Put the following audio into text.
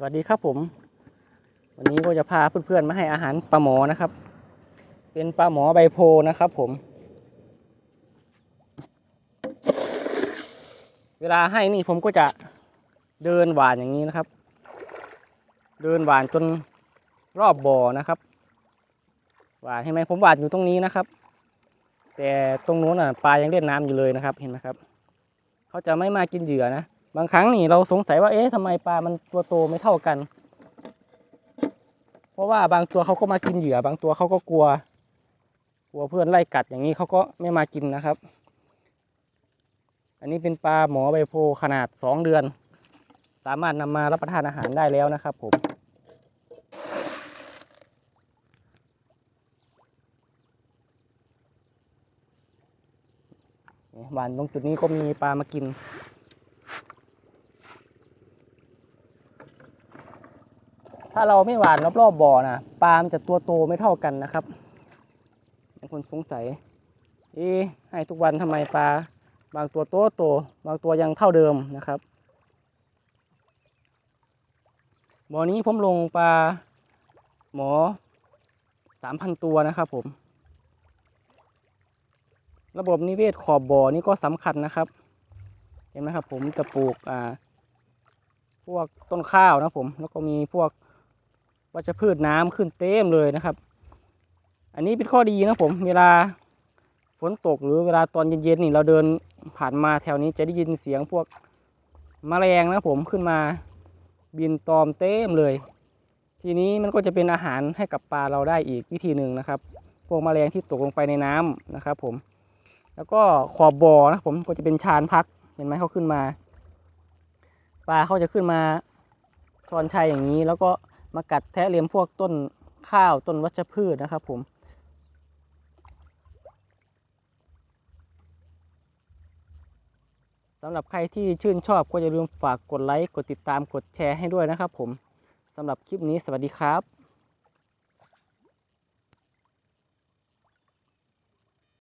สวัสดีครับผม วันนี้ก็จะพาเพื่อนๆมาให้อาหารปลาหมอนะครับ เป็นปลาหมอใบโพนะครับผม เวลาให้นี่ผมก็จะเดินหวานอย่างนี้นะครับ เดินหวานจนรอบบ่อนะครับ หวานเห็นไหมผมหวานอยู่ตรงนี้นะครับ แต่ตรงนู้นอะปลายังเล่นน้ำอยู่เลยนะครับเห็นไหมครับ เขาจะไม่มากินเหยื่อนะ บางครั้งนี่เราสงสัยว่าเอ๊ะทำไมปลามันตัวโตไม่เท่ากัน เพราะว่าบางตัวเขาก็มากินเหยื่อ บางตัวเขาก็กลัว กลัวเพื่อนไล่กัดอย่างนี้เขาก็ไม่มากินนะครับ อันนี้เป็นปลาหมอใบโพขนาดสองเดือน สามารถนำมารับประทานอาหารได้แล้วนะครับผมหวานตรงจุดนี้ก็มีปลามากิน ถ้าเราไม่หวานรอบๆบ่อนะปลามันจะตัวโตไม่เท่ากันนะครับบางคนสงสัยเอ๊ให้ทุกวันทำไมปลาบางตัวโตโตบางตัวยังเท่าเดิมนะครับบ่อนี้ผมลงปลาหมอสามพันตัวนะครับผม ระบบนิเวศขอบบ่อนี่ก็สำคัญนะครับ เห็นไหมครับผมจะปลูกอ่าพวกต้นข้าวนะผม แล้วก็มีพวก วัชพืชน้ำขึ้นเต็มเลยนะครับ อันนี้เป็นข้อดีนะผมเวลาฝนตกหรือเวลาตอนเย็นๆนี่เราเดินผ่านมาแถวนี้จะได้ยินเสียงพวกแมลงนะผมขึ้นมาบินตอมเต็มเลย ทีนี้มันก็จะเป็นอาหารให้กับปลาเราได้อีกวิธีหนึ่งนะครับ พวกแมลงที่ตกลงไปในน้ำนะครับ ผม แล้วก็ขอบบ่อนะผมก็จะเป็นชานพักเห็นไหมเขาขึ้นมา ปลาเขาจะขึ้นมาชอนชัยอย่างนี้แล้วก็ มากัดแทะเลียมพวกต้นข้าวต้นวัชพืชนะครับผมสำหรับใครที่ชื่นชอบก็อย่าลืมฝากกดไลค์ กดติดตาม กดแชร์ให้ด้วยนะครับผม สำหรับคลิปนี้สวัสดีครับ